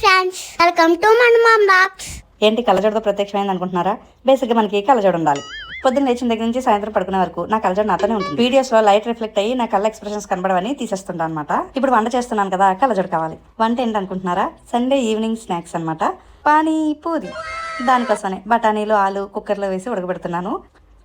Friends welcome to మన box ఏంటి కళ్ళజోడుతో ప్రత్యక్షమైంది అనుకుంటున్నారా? బేసిక్గా మనకి కళ్ళజోడు ఉండాలి. పొద్దున్న లేచిన దగ్గర నుంచి సాయంత్రం పడుకునే వరకు నా కళ్ళజోడు నాతోనే ఉంటుంది. వీడియోస్లో లైట్ రిఫ్లెక్ట్ అయ్యి నా కళ్ళ ఎక్స్ప్రెషన్స్ కనబడవని తీసేస్తుంటా అనమాట ఇప్పుడు వంట చేస్తున్నాను కదా కళ్ళజోడు కావాలి. వంట ఏంటి అనుకుంటున్నారా? సండే ఈవినింగ్ స్నాక్స్ అన్నమాట. పానీ పూరి. దానికోసమే బఠానీలు ఆలు కుక్కర్లో వేసి ఉడకబెడుతున్నాను.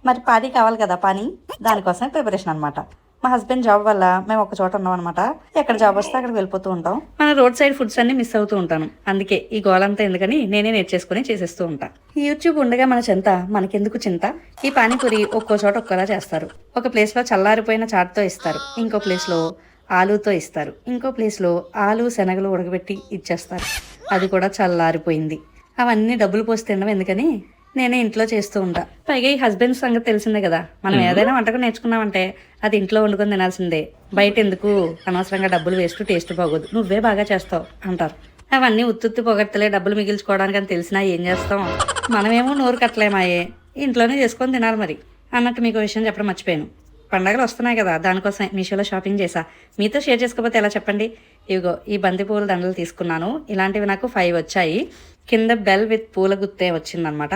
మరి పానీ కావాలి కదా పానీ? దానికోసమే ప్రిపరేషన్ అనమాట మా హస్బెండ్ జాబ్ వల్ల మేము ఒక చోట ఉన్నాం అనమాట ఎక్కడ జాబ్ వస్తే అక్కడికి వెళ్ళిపోతూ ఉంటాం. మన రోడ్ సైడ్ ఫుడ్స్ అన్ని మిస్ అవుతూ ఉంటాను. అందుకే ఈ గోలంతా ఎందుకని నేనే నేర్చేసుకుని చేసేస్తూ ఉంటా. ఈ యూట్యూబ్ ఉండగా మన చింత మనకెందుకు చింత? ఈ పానీపూరి ఒక్కో చోట ఒక్కోలా చేస్తారు. ఒక ప్లేస్లో చల్లారిపోయిన చాట్తో ఇస్తారు. ఇంకో ప్లేస్లో ఆలుతో ఇస్తారు. ఇంకో ప్లేస్లో ఆలు శనగలు ఉడకబెట్టి ఇచ్చేస్తారు. అది కూడా చల్లారిపోయింది. అవన్నీ డబ్బులు పోసి తినడం ఎందుకని? నేనే ఇంట్లో చేస్తూ ఉంటా. పైగా ఈ హస్బెండ్ సంగతి తెలిసిందే కదా. మనం ఏదైనా వంటకం నేర్చుకున్నామంటే అది ఇంట్లో వండుకొని తినాల్సిందే. బయట ఎందుకు అనవసరంగా డబ్బులు వేస్ట్ టేస్ట్ బాగోదు. నువ్వే బాగా చేస్తావు అంటారు. అవన్నీ ఉత్తుత్తి పొగడ్తలే డబ్బులు మిగిల్చుకోవడానికి అని తెలిసినా ఏం చేస్తాం? మనమేమో నోరు కట్టలేమాయే. ఇంట్లోనే చేసుకొని తినాలి మరి. అన్నట్టు మీకు విషయం చెప్పడం మర్చిపోయాను. పండగలు వస్తున్నాయి కదా దానికోసం మీషోలో షాపింగ్ చేసా. మీతో షేర్ చేసుకోకపోతే ఎలా చెప్పండి? ఇవిగో ఈ బంతి పూల దండలు తీసుకున్నాను. ఇలాంటివి నాకు ఫైవ్ వచ్చాయి. కింద బెల్ విత్ పూల గుత్తే వచ్చిందనమాట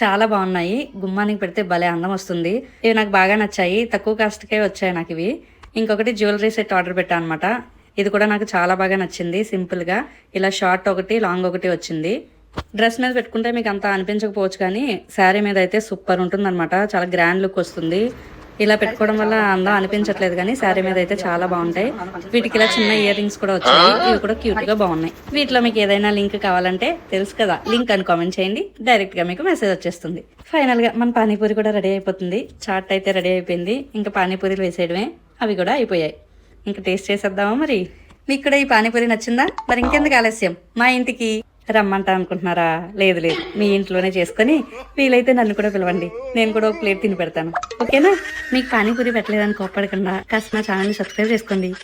చాలా బాగున్నాయి. గుమ్మానికి పెడితే భలే అందం వస్తుంది. ఇవి నాకు బాగా నచ్చాయి. తక్కువ కాస్ట్కే వచ్చాయి నాకు ఇవి. ఇంకొకటి జ్యువెలరీ సెట్ ఆర్డర్ పెట్టాను అనమాట ఇది కూడా నాకు చాలా బాగా నచ్చింది. సింపుల్గా ఇలా షార్ట్ ఒకటి లాంగ్ ఒకటి వచ్చింది. డ్రెస్ మీద పెట్టుకుంటే మీకు అంత అనిపించకపోవచ్చు కానీ శారీ మీద అయితే సూపర్ ఉంటుందన్నమాట. చాలా గ్రాండ్ లుక్ వస్తుంది. ఇలా పెట్టుకోవడం వల్ల అందం అనిపించట్లేదు కానీ శారీ మీద అయితే చాలా బాగుంటాయి. వీటికి ఇలా చిన్న ఇయర్ రింగ్స్ కూడా వచ్చాయి. ఇవి కూడా క్యూట్గా బాగున్నాయి. వీటిలో మీకు ఏదైనా లింక్ కావాలంటే తెలుసు కదా. లింక్ అని కామెంట్ చేయండి. డైరెక్ట్గా మీకు మెసేజ్ వచ్చేస్తుంది. ఫైనల్గా మన పానీపూరి కూడా రెడీ అయిపోతుంది. చాట్ అయితే రెడీ అయిపోయింది. ఇంకా పానీపూరీలు వేసేయడమే. అవి కూడా అయిపోయాయి. ఇంకా టేస్ట్ చేసేద్దామా మరి? మీకు కూడా ఈ పానీపూరి నచ్చిందా? మరి ఇంకెందుకు ఆలస్యం? మా ఇంటికి. రమ్మంటా అనుకుంటున్నారా లేదు లేదు. మీ ఇంట్లోనే చేసుకొని వీలైతే నన్ను కూడా పిలవండి. నేను కూడా ఒక ప్లేట్ తిని పెడతాను. ఓకేనా? మీకు పానీపూరి పెట్టలేదని కోప్పడకుండా కాస్త నా ఛానల్ని సబ్స్క్రైబ్ చేసుకోండి.